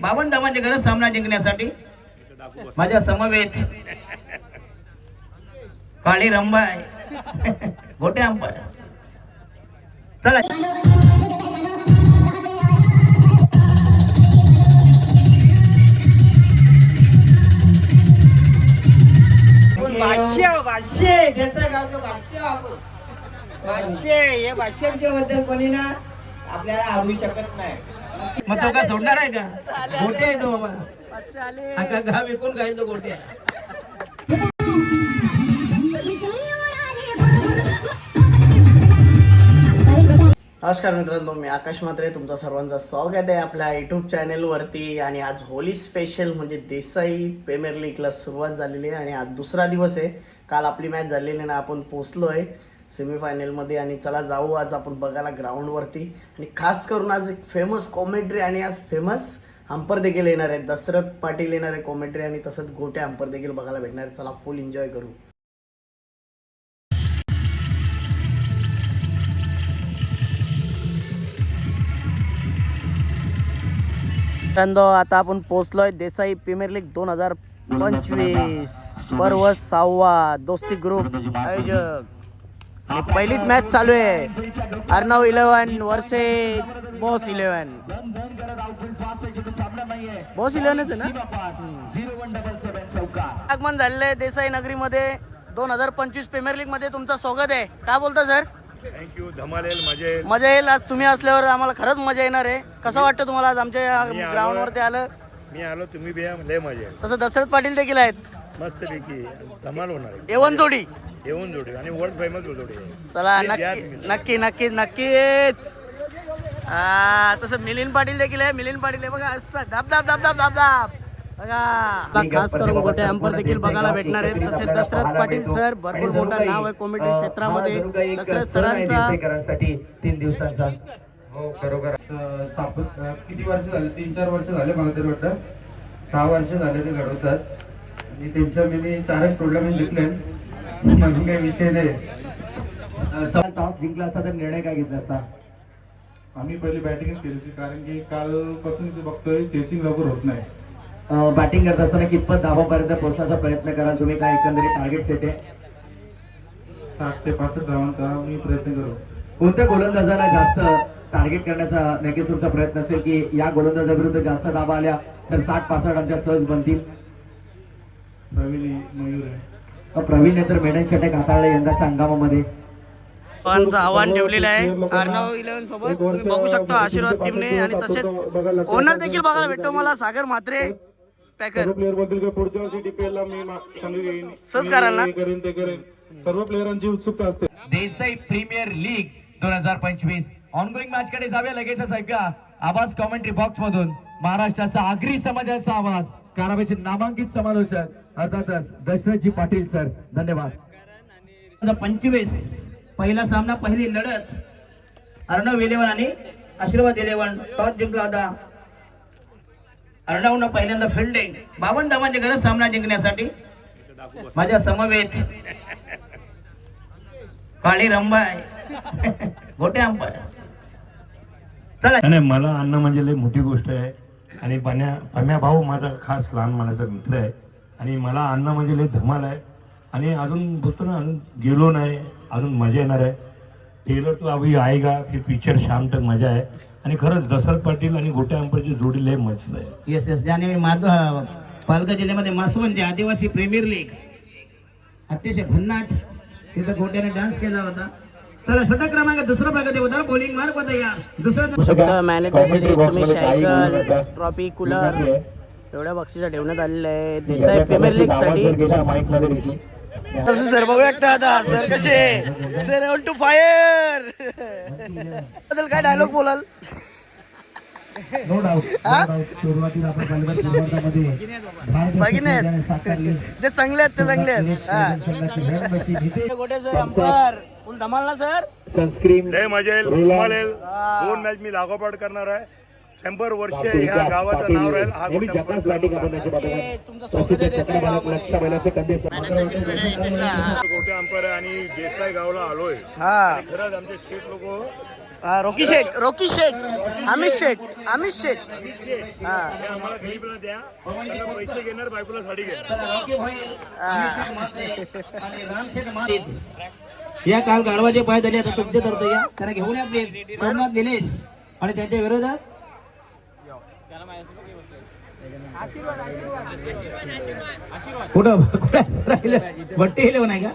बावन धावांची गरज सामना जिंकण्यासाठी माझ्या समवेत काळी रंबाय गोटे अंपायर चला. भाष्य भाष्य. ज्याचं गावचं भाष्य आपण भाष्य हे भाष्यांच्या बद्दल कोणी ना आपल्याला आवडू शकत नाही. मग तो का सोडणार आहे का? गोटे आहे तो बाबा. हा का गाव विकून काय तो गोटे? नमस्कार मित्रांनो मी आकाश मात्रे तुमचं सर्वांचं स्वागत आहे आपल्या युट्यूब चॅनेलवरती आणि आज होली स्पेशल म्हणजे देसाई प्रीमियर लीगला सुरुवात झालेली आहे. आणि आज दुसरा दिवस आहे. काल आपली मॅच झालेली ना आपण पोचलो आहे सेमीफायनलमध्ये आणि चला जाऊ आज आपण बघायला ग्राउंडवरती आणि खास करून आज एक फेमस कॉमेंट्री आणि आज फेमस अंपर देखील येणार आहे दशरथ पाटील येणार आहे कॉमेंट्री आणि तसंच गोटे अंपर देखील बघायला भेटणार आहे चला फुल एन्जॉय करू. आता आपण पोहोचलोय देसाई प्रीमियर लीग दोन हजार पंचवीस. पर्व सहावा दोस्ती ग्रुप आयोजक. पहिलीच मॅच चालू आहे. Arnav eleven versus boss eleven boss इलेव्हनच आहे ना? आगमन झालेलं आहे देसाई नगरीमध्ये. दोन हजार पंचवीस प्रीमियर लीगमध्ये तुमचं स्वागत आहे. काय बोलता सर थँक्यू धमाल येईल मजा येईल. मजा येईल. आज तुम्ही असल्यावर आम्हाला खरंच मजा येणार आहे. कसं वाटतं तुम्हाला आज आमच्या. ग्राउंडवरती आलं? मी आलो तुम्ही बिया लय मजा येईल. तसं दशरथ पाटील देखील आहेत. मस्त पैकी धमाल होणार आहे. जोडी. येऊन जोडी. आणि वर्ल्ड फेमस जोडी आहे. चला Please या नक्की तुम्ही. नक्की नक्कीच नक्कीच. हा तसं मिलिंद पाटील देखील आहे. मिलिंद पाटील आहे बघा असं धाप धाप धाप धाप धाप धाप. बघा खास करून गोटे अंपर देखील बघायला भेटणार आहेत तसेच दशरथ पाटील सर भरपूर मोठं नाव आहे कॉमेडी क्षेत्रामध्ये. दशरथ सरांचा. सरांसाठी तीन दिवसांचा. हो खरोखर. अं, साप अं, किती वर्ष झाले? तीन चार वर्ष झाले मला तरी वाटतं. सहा वर्ष झाले ते घडवतात. आणि त्यांच्या मी चारच टुर्नामेंट जिंकले. म्हणून काही विषय नाही. टॉस जिंकला असता तर निर्णय काय घेतला असता? आम्ही पहिली बॅटिंगच केली कारण की कालपासून ते बघतोय चेसिंग लवकर होत नाही. बॅटिंग करत असताना कितपत धावापर्यंत पोहोचण्याचा प्रयत्न कराल? तुम्ही काय एकंदरीत टार्गेट आहे? साठ ते पासष्ट धावांचा मी प्रयत्न करू. कोणत्या गोलंदाजाला जास्त टार्गेट करण्याचा नक्कीच तुमचा प्रयत्न असेल की या गोलंदाजाविरुद्ध जास्त धावा आल्या तर साठ पासष्ट आमच्या सहज बनतील? प्रवीण मयूर आहे. प्रवीणने तर मेडन षटक हाताळलं यंदाच्या हंगामामध्ये. आव्हान ठेवलेलं आहे. अर्णव इलेव्हन सोबत. तुम्ही बघू शकता आशीर्वाद टीमने आणि तसेच ओनर देखील बघायला भेटतो मला सागर म्हात्रे पॅकर. प्लेअरबद्दल पुढच्या वर्षी मी सहज कराल ना? मी करेन ते करेन. सर्व प्लेअरांची उत्सुकता असते. देसाई प्रीमियर लीग दोन हजार पंचवीस. ऑनगोईंग मॅच कडे जाऊया लगेचच ऐका आवाज कॉमेंट्री बॉक्स मधून. महाराष्ट्राचा आगरी समाजाचा आवाज. काराबाईचे नामांकित समालोचक अर्थातच दशरथजी पाटील सर. धन्यवाद. पंचवीस. पहिला सामना पहिली लढत. अर्णव इलेव्हन आणि आशीर्वाद इलेव्हन टॉस जिंकला होता. अर्णवनं पहिल्यांदा फिल्डिंग बावन्न धावांची गरज सामना जिंकण्यासाठी. माझ्या समवेत. काळी रंबाय. गोटे अंपायर चला. नाही, मला अन्न म्हणजे लय मोठी गोष्ट आहे. आणि पण्या पम्या भाऊ माझा खास लहान मानाचा मित्र आहे. आणि मला अन्न म्हणजे लय धमाल आहे. आणि अजून बोलतो ना अजून गेलो नाही अजून मजा येणार आहे. टेलर तू अभी आएगा ते पिक्चर शाम तक मजा आहे. आणि खरंच दशरथ पाटील आणि गोट्या अंपरची जोडी लय मस्त आहे. येस येस ज्याने माझं पालघर जिल्ह्यामध्ये मासवंती आदिवासी प्रीमियर लीग. अतिशय भन्नाट. तिथं गोट्याने डान्स केला होता. चला षटक क्रमांक दुसरा प्रगती होता. बॉलिंग मार्क होता या? दुसरा सायकल ट्रॉफी कूलर एवढ्या बक्षिसा ठेवण्यात आलेलं आहे देसाई प्रीमियर लीगसाठी. तसं सर बघू शकता आता. सर कसे सर ऑन टू फायरबद्दल काय डायलॉग बोलाल? जे चांगले आहेत ते चांगले आहेत. गोटे सर फुल धमाल ना सर? सनस्क्रीन लय मजा येईल. धमाल येईल. दोन मॅच मी लागोपाठ करणार आहे. शंभर वर्ष ह्या गावाचं नाव राहील. हा हे अंपर आहे आणि देसाई गावला आलोय. हा. खरंच आमचे शेठ लोक हा रोकी शेठ रोकी शेठ अमित शेठ अमित शेठ. हा. पैसे घेणार बायकोला साडी घेणार. या काल गाढवाचे पाय झाले आता तुमचे तर या. त्यांना घेऊन या प्लीज सोमनाथ दिनेश आणि त्यांच्या विरोधात. कुठं कुठं? भट्टी इलेवन आहे का?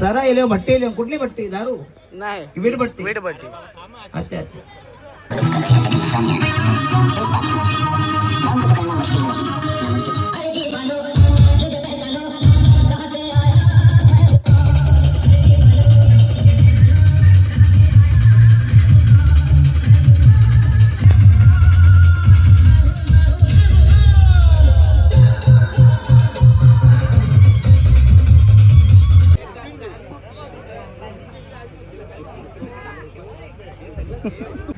सरा इलेवन भट्टी इलेवन कुठली भट्टी? दारू? नाही. वीट भट्टी? वीटभट्टी अच्छा अच्छा.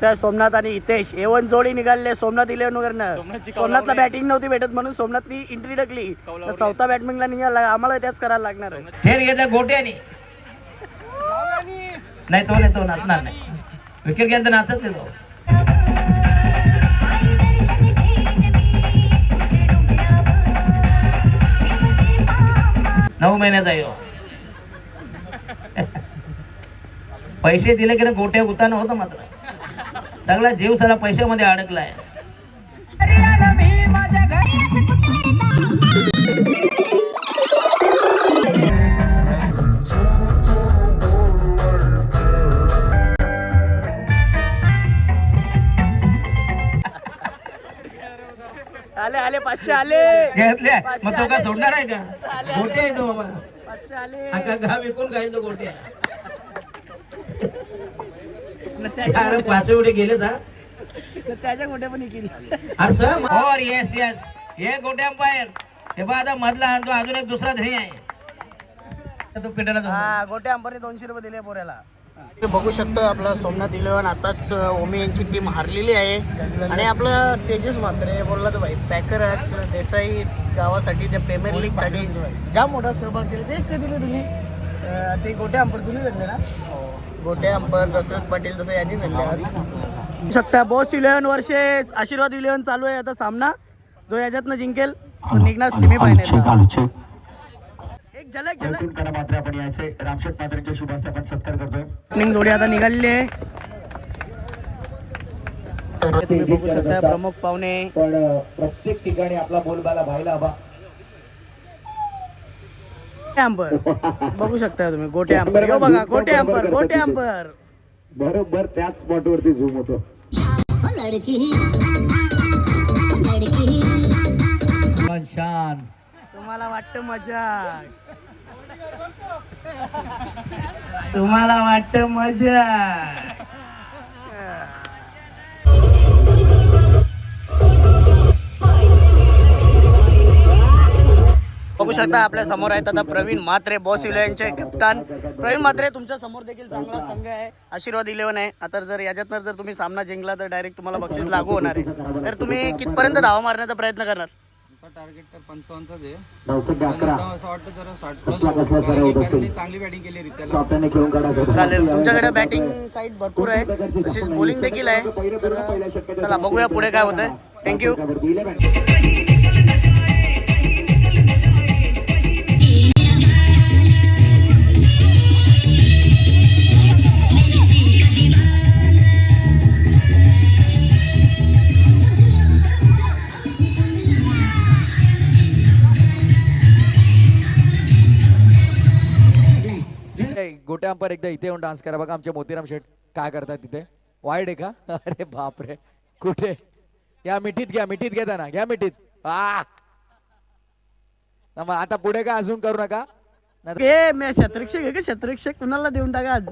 तर सोमनाथ आणि हितेश एवन जोडी निघाले सोमनाथ इलेव्हन वगैरे सोमनाथला बॅटिंग नव्हती भेटत म्हणून सोमनाथनी एंट्री टाकली. चौथा बॅटमिंगला निघाला. आम्हाला त्याच करायला लागणार आहे. थेट घेतला गोट्याने. नाही तो नाही तो नाचणार नाही. विकेट घ्यायला नाचत नाही तो. नऊ महिन्याचा हो. पैसे दिले की ना गोट्या गुतानं होतं मात्र. सगळा जीव सारा पैशामध्ये अडकलाय. आले आले पाचशे आले. घेतले. मग तो का सोडणार आहे का? गोट्या आहे तो बाबा. पाचशे आले. अख्खा गाव विकून काय तो गोट्या अरे पाच गेले तर त्याच्या गोट्या पण केली. अरे सर और येस येस हे गोटे अंपायर. हे बघ आता मधला आणि तो अजून एक दुसरा धरी आहे. तो पेटायला जाऊ. हा गोट्या अंबरने दोनशे रुपये दिले पोऱ्याला. बघू शकतो आपलं सोमनाथ इलेव्हन आताच ओमी यांची टीम हारलेली आहे. आणि आपलं तेजस मात्रे बोलला तर भाई पॅकर आज देसाई गावासाठी त्या प्रीमियर लीगसाठी जाम मोठा सहभाग दिला ते कधी दिले तुम्ही? ते गोट्या अंबर तुम्ही ना? गोट्या अंबर दशरथ पाटील तसं यांनी झाले आज. बघू शकता बॉस इलेव्हन वर्षे आशीर्वाद इलेव्हन चालू आहे आता सामना. जो याच्यातनं जिंकेल तो निघणार सेमी फायनल एक झलक झलक. करा मात्र आपण यायचे रामशेठ मात्रेंच्या शुभ हस्ते आपण सत्कार करतोय. ओपनिंग जोडी आता निघालेली आहे. तुम्ही बघू शकता प्रमुख पाहुणे. पण प्रत्येक ठिकाणी आपला बोलबाला व्हायला हवा. गोटे अंबर बघू शकता तुम्ही गोटे अंबर हो बघा गोटे अंबर गोटे अंबर बरोबर त्याच स्पॉट वरती झूम होतो. शान तुम्हाला वाटतं मजा. तुम्हाला वाटतं मजा. शकता आपल्यासमोर आहेत. आता प्रवीण म्हात्रे बॉस इलेव्हनचे कप्तान. प्रवीण म्हात्रे तुमच्यासमोर देखील चांगला संघ आहे. आशीर्वाद इलेव्हन आहे. आता जर याच्यातनं जर तुम्ही सामना जिंकला तर डायरेक्ट तुम्हाला बक्षीस लागू होणार आहे. तर तुम्ही कितपर्यंत धावा मारण्याचा प्रयत्न करणार? टार्गेट तर पंचावन्नच आहे. असं वाटतं जरा साठ चांगली बॅटिंग केली रित्या चालेल. तुमच्याकडे बॅटिंग साईड भरपूर आहे. तशीच बॉलिंग देखील आहे. चला बघूया पुढे काय होतंय. थँक्यू गोट्या अंपर एकदा इथे येऊन डान्स करा. बघा आमचे मोतीराम शेठ काय करतात तिथे? वाईट आहे का? अरे बापरे. कुठे? या मिठीत घ्या मिठीत घेता ना घ्या मिठीत. आ मग आता पुढे काय अजून करू नका? ए मी शतरक्षक आहे का? शतरक्षक कुणाला देऊन टाका आज?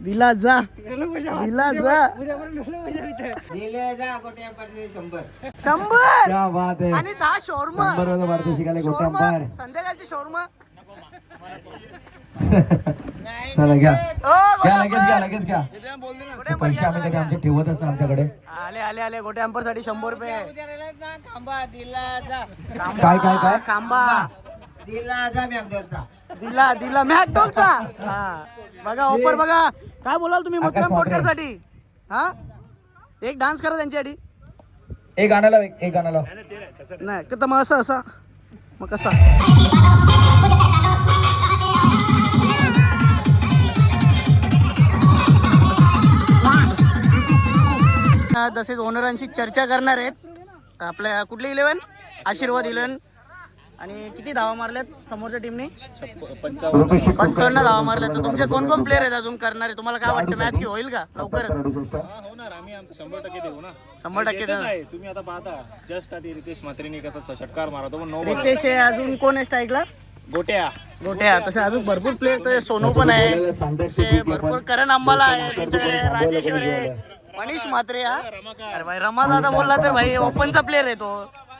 दिला जा. दिला जा. शंभर. क्या बात आहे. आणि दहा शोरमा. अंपायर. संध्याकाळची शोरमा. चला घ्या. घ्या लगेच घ्या. लगेच घ्या. ते पैसे आम्ही कधी आमचे ठेवतच ना आमच्याकडे. आले आले आले. गोटे अंपरसाठी शंभर रुपये. काय काय काय? खांबा. दिला जा दिला दिला मॅकडॉलचा. हा. बघा ऑफर बघा. काय बोलाल तुम्ही मोतीराम कोटकरसाठी हा? एक डान्स करा त्यांच्यासाठी एक गाणं लाव एक गाणं लाव नाही तर मग असं असं. मग कसा? तसेच ओनरांशी चर्चा करणार आहेत. आपल्या कुठली इलेवन आशीर्वाद इलेवन आणि किती धावा मारल्यात समोरच्या टीमने पंचावन्न धावा मारल्या तर तुमचे कोण कोण प्लेअर आहेत अजून करणारे? तुम्हाला काय वाटतं? मॅच की होईल का? लवकरच. होणार आम्ही आमचं शंभर टक्के देऊ ना. शंभर टक्के येतच देणार. आहे तुम्ही आता पाहता. जस्ट आधी रितेश म्हात्रेने कसा षटकार मारा तो पण रितेश आहे अजून कोण आहे स्ट्राईकला गोट्या. गोट्या. तसे अजून भरपूर प्लेयर तसे सोनू पण आहे. तसे भरपूर करण अंबाला आहे. त्यांच्याकडे राजेश्वर आहे. मनीष म्हात्रे हा? अरे भाई रमा दादा बोलला तर भाई ओपनचा प्लेअर आहे तो.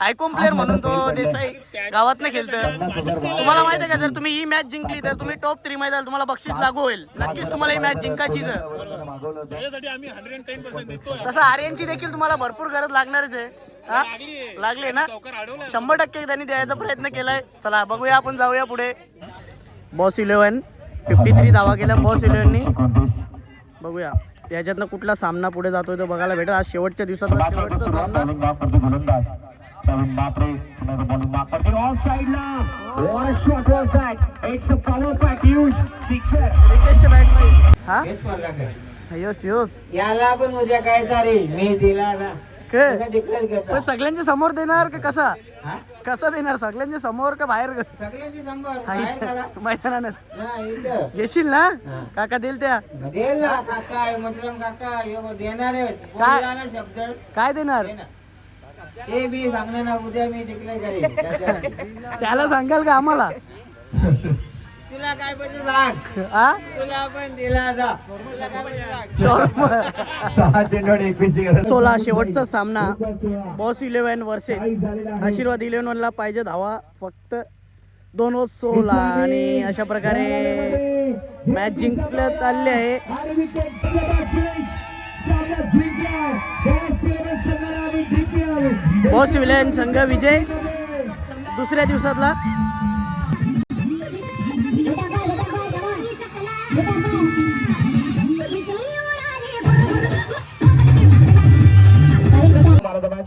आयकॉन प्लेअर म्हणून तो देसाई गावात नाही खेळत तुम्हाला माहिती आहे का जर तुम्ही ही मॅच जिंकली तर तुम्ही टॉप थ्री मध्ये तुम्हाला बक्षीस लागू होईल. नक्कीच तुम्हाला ही मॅच देतो तसं आर्यनची देखील तुम्हाला भरपूर गरज लागणारच आहे. हा? लागली ना? शंभर टक्के त्यांनी द्यायचा प्रयत्न केलाय. चला बघूया आपण जाऊया पुढे. बॉस इलेव्हन फिफ्टी थ्री धावा केल्या बॉस इलेव्हननी बघूया. याच्यातनं कुठला सामना पुढे जातोय तो बघायला भेटेल. आज शेवटच्या दिवसात हा? योच याला पण उद्या काय तारीख मी दिला ना. सगळ्यांच्या समोर देणार का कसा? कसा देणार? सगळ्यांच्या समोर का बाहेर? सगळ्यांची समोर हा, काय इथं. करा? मैदानानच. हा, इथं. येशील ना? हा. काका देईल त्या. देईल ना काका आहे म्हटलं काका हे देणार काय? शब्द? काय देणार. ते मी सांगणार ना उद्या मी त्याच्या- त्याला सांगाल का आम्हाला? तुला काय हा पण सोळा शेवटचा सामना. Boss eleven versus Ashirwad eleven वनला पाहिजे धावा. फक्त दोन व सोळा. आणि अशा प्रकारे मॅच जिंकण्यात आले आहे. बॉस इलेव्हन संघ विजय. दुसऱ्या दिवसातला.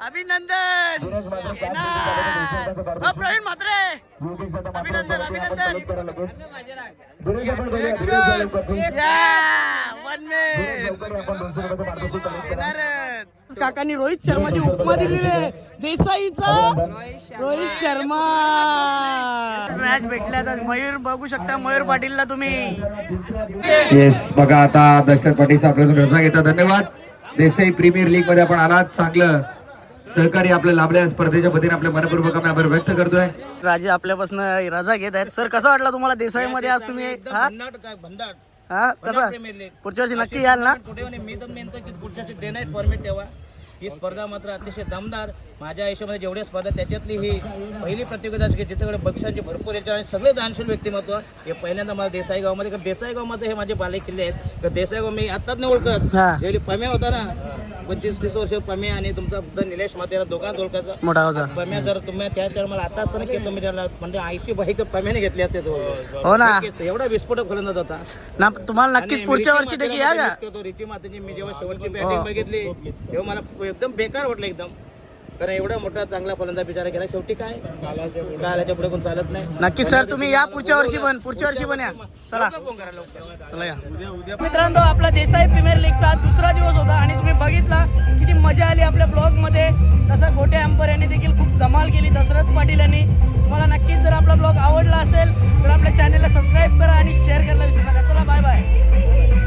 अभिनंदन! प्रवीण म्हात्रे! अभिनंदन अभिनंदन. काकांनी रोहित शर्माची उपमा दिलेली आहे. देसाईचा रोहित शर्मा. मॅच भेटल्या तर मयूर बघू शकता मयूर पाटीलला तुम्ही. येस बघा आता दशरथ पाटील साहेब आपल्याकडून रजा घेतात. धन्यवाद. देसाई प्रीमियर लीगमध्ये आपण आलात. चांगलं. सहकार्य आपल्या लाभल्या स्पर्धेच्या वतीने आपल्या मनपूर्वक आम्ही आभार व्यक्त करतोय. राजे आपल्यापासून रजा घेत आहेत. सर कसं वाटलं तुम्हाला देसाई मध्ये आज तुम्ही हा? हा? कसं? पुढच्या वर्षी नक्की याल ना? मी तर की पुढच्या डे नाईट फॉर्मेट ठेवा. ही स्पर्धा मात्र अतिशय दमदार. माझ्या आयुष्यामध्ये जेवढ्या स्पर्धा त्याच्यातली ही पहिली प्रतियोगिता की जिथेकडे बक्षांची भरपूर याच्या आणि सगळे दानशील व्यक्तिमत्व हे पहिल्यांदा मला देसाई गावामध्ये कारण देसाई गावामध्ये हे माझे बाले किल्ले आहेत. तर देसाई गाव मी आत्ताच नाही ओळखत. हा. जेवढी पम्या होता ना पंचवीस तीस वर्ष पम्या आणि तुमचा बुद्ध निलेश मातेला दोघांना ओळखायचा मोठा होता. पम्या जर तुम्ही त्या वेळेला मला आता असताना की तुम्ही त्याला म्हणजे ऐंशी बाईक पम्याने घेतली असते तो हो ना. नक्कीच. एवढा विस्फोटक फलंदाज होता. ना तुम्हाला नक्कीच पुढच्या वर्षी देखील या का. रिची मातेची मी जेव्हा शेवटची हो. बॅटिंग बघितली तेव्हा मला एकदम बेकार वाटलं एकदम. कारण एवढा मोठा चांगला फलंदाज बिचारा केला शेवटी काय? कालाच्या पुढे. कोण चालत नाही. नक्कीच सर तुम्ही या पुढच्या वर्षी पण पुढच्या वर्षी पण या. चला. चला या. मित्रांनो आपला देसाई प्रीमियर लीगचा दुसरा दिवस होता आणि तुम्ही बघितला किती मजा आली आपल्या ब्लॉगमध्ये तसा गोटे अँपर यांनी देखील खूप धमाल केली दशरथ पाटील यांनी. तुम्हाला नक्कीच जर आपला ब्लॉग आवडला असेल तर आपल्या चॅनलला सबस्क्राईब करा आणि शेअर करायला विसरू नका. चला बाय बाय